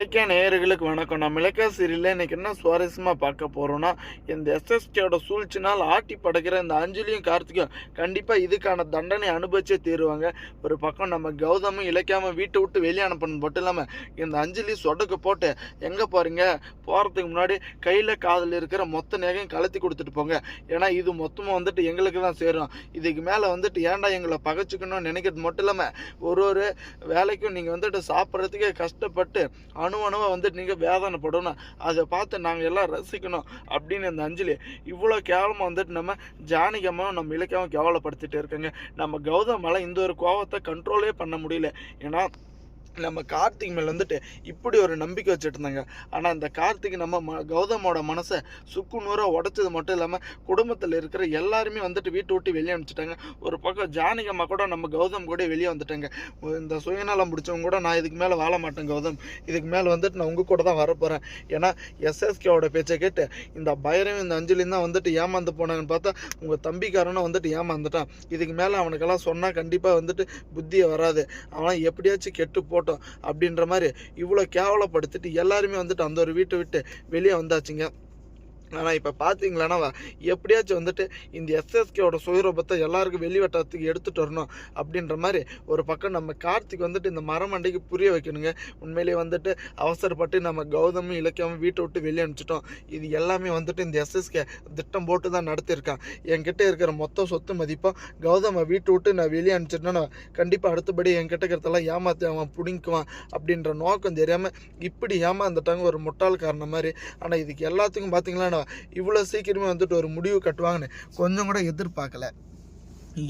இலக்கிய நேயர்களுக்கு வணக்கம். நம்ம இலக்கிய சீரியலில் இன்னைக்கு என்ன சுவாரஸ்யமாக பார்க்க போகிறோம்னா இந்த எஸ்எஸ்டியோட சூழ்ச்சினால் ஆட்டி படைக்கிற இந்த அஞ்சலியும் கார்த்திக்கும் கண்டிப்பாக இதுக்கான தண்டனை அனுபவிச்சே தீருவாங்க. ஒரு பக்கம் நம்ம கௌதமும் இலக்கியாமல் வீட்டை விட்டு வெளியே அனுப்பணும். மட்டும் இல்லாமல் இந்த அஞ்சலி சொடக்கு போட்டு எங்கே போகிறீங்க போகிறதுக்கு முன்னாடி கையில் காதில் இருக்கிற மொத்த நகையும் கலத்தி கொடுத்துட்டு போங்க. ஏன்னா இது மொத்தமாக வந்துட்டு எங்களுக்கு தான் சேரும். இதுக்கு மேலே வந்துட்டு ஏன்டா எங்களை பகைச்சிக்கணும்னு நினைக்கிறது? மட்டும் இல்லாமல் ஒரு ஒரு வேலைக்கும் நீங்கள் வந்துட்டு சாப்பிட்றதுக்கே கஷ்டப்பட்டு அணு அணுவை வந்துட்டு நீங்கள் வேதனைப்படணும். அதை பார்த்து நாங்கள் எல்லாம் ரசிக்கணும் அப்படின்னு இந்த அஞ்சலி இவ்வளோ கேவலமாக வந்துட்டு நம்ம ஜானகமாக நம்ம இலக்கியமாக கேவலப்படுத்திட்டு இருக்கோங்க. நம்ம கௌதம் இந்த ஒரு கோவத்தை கண்ட்ரோலே பண்ண முடியல. ஏன்னா நம்ம கார்த்திக் மேலே வந்துட்டு இப்படி ஒரு நம்பிக்கை வச்சுட்டு இருந்தாங்க ஆனால் இந்த கார்த்திக் நம்ம ம கௌதமோட மனசை சுக்கு நூறாக உடைச்சது மட்டும் இல்லாமல் குடும்பத்தில் இருக்கிற எல்லாருமே வந்துட்டு வீட்டை விட்டு வெளியே அனுப்பிச்சிட்டாங்க. ஒரு பக்கம் ஜானகம்மா கூட நம்ம கௌதம் கூட வெளியே வந்துட்டாங்க. இந்த சுயநலம் பிடிச்சவங்க கூட நான் இதுக்கு மேலே வாழ மாட்டேன் கௌதம். இதுக்கு மேலே வந்துட்டு நான் உங்கள் கூட தான் வரப்போகிறேன் ஏன்னா எஸ்எஸ்கேவோட பேச்சை கேட்டு இந்த பைரவம் இந்த அஞ்சலியும் தான் வந்துட்டு ஏமாந்து போனாங்கன்னு பார்த்தா உங்கள் தம்பிக்காரனும் வந்துட்டு ஏமாந்துட்டான். இதுக்கு மேலே அவனுக்கெல்லாம் சொன்னால் கண்டிப்பாக வந்துட்டு புத்தியை வராது. அவன் எப்படியாச்சும் கெட்டு போட்டோம் அப்படின்ற மாதிரி இவ்வளோ கேவலப்படுத்திட்டு எல்லாருமே வந்துட்டு அந்த ஒரு வீட்டை விட்டு வெளியே வந்தாச்சுங்க. ஆனால் இப்போ பார்த்தீங்களானா எப்படியாச்சும் வந்துட்டு இந்த எஸ்எஸ்கேவோட சுயரூபத்தை எல்லாருக்கும் வெளிவட்டத்துக்கு எடுத்துகிட்டு வரணும் அப்படின்ற மாதிரி ஒரு பக்கம் நம்ம கார்த்திக் வந்துட்டு இந்த மரமண்டைக்கு புரிய வைக்கணுங்க. உண்மையிலேயே வந்துட்டு அவசரப்பட்டு நம்ம கௌதமும் இலக்கியமும் வீட்டை விட்டு வெளியே அனுப்பிச்சிட்டோம். இது எல்லாமே வந்துட்டு இந்த எஸ்எஸ்கே திட்டம் போட்டு தான் நடத்தியிருக்கான். என்கிட்ட இருக்கிற மொத்த சொத்து மதிப்பும் கௌதமை வீட்டை விட்டு நான் வெளியே அனுப்பிச்சிட்டேன்னா கண்டிப்பாக அடுத்தபடி என்கிட்ட இருக்கிறதெல்லாம் ஏமாற்றி அவன் பிடிங்குவான் அப்படின்ற நோக்கம் தெரியாமல் இப்படி ஏமாந்துட்டாங்க ஒரு முட்டாள் காரணம் மாதிரி. ஆனால் இதுக்கு எல்லாத்துக்கும் பார்த்தீங்களா இவ்வளோ சீக்கிரமே வந்துட்டு ஒரு முடிவு கட்டுவாங்கன்னு கொஞ்சம் கூட எதிர்பார்க்கல.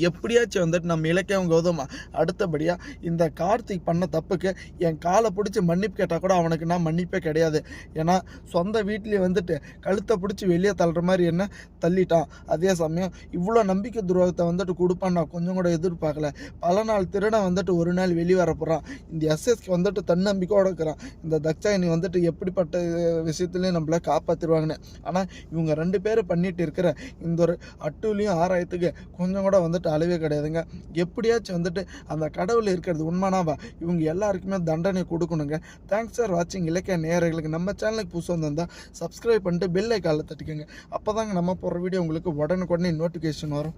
எப்படியாச்சும் வந்துட்டு நம்ம இலக்கியம் கௌதமா அடுத்தபடியாக இந்த கார்த்திக் பண்ண தப்புக்கு என் காலை பிடிச்சி மன்னிப்பு கேட்டால் கூட அவனுக்கு நான் மன்னிப்பே கிடையாது. ஏன்னா சொந்த வீட்லேயே வந்துட்டு கழுத்தை பிடிச்சி வெளியே தள்ளுற மாதிரி என்ன? தள்ளிட்டான். அதே சமயம் இவ்வளோ நம்பிக்கை துரோகத்தை வந்துட்டு கொடுப்பான் நான் கொஞ்சம் கூட எதிர்பார்க்கல. பல நாள் திருடன் வந்துட்டு ஒரு நாள் வெளியே வர போகிறான் இந்த எஸ்எஸ்க்கு வந்துட்டு தன்னம்பிக்கையோட இருக்கிறான். இந்த தக்ஷாயினி வந்துட்டு எப்படிப்பட்ட விஷயத்துலையும் நம்மளை காப்பாற்றிடுவாங்கன்னு ஆனால் இவங்க ரெண்டு பேரும் பண்ணிட்டு இருக்கிற இந்த ஒரு அட்டுலையும் ஆராயத்துக்கு கொஞ்சம் கூட வந்துட்டு அளவே கிடையாதுங்க. எப்படியாச்சும் வந்துட்டு அந்த கடவுள் இருக்கிறது உண்மைனாவா இவங்க எல்லாருக்குமே தண்டனை கொடுக்கணுங்க. தேங்க்ஸ் ஃபார் வாட்சிங் இலக்கிய நேயர்களுக்கு நம்ம சேனலுக்கு புதுசு வந்திருந்தால் சப்ஸ்கிரைப் பண்ணிட்டு பெல் ஐக்காலில் தட்டிக்கோங்க. அப்போ தாங்க நம்ம போகிற வீடியோ உங்களுக்கு உடனுக்குடனே நோட்டிஃபிகேஷன் வரும்.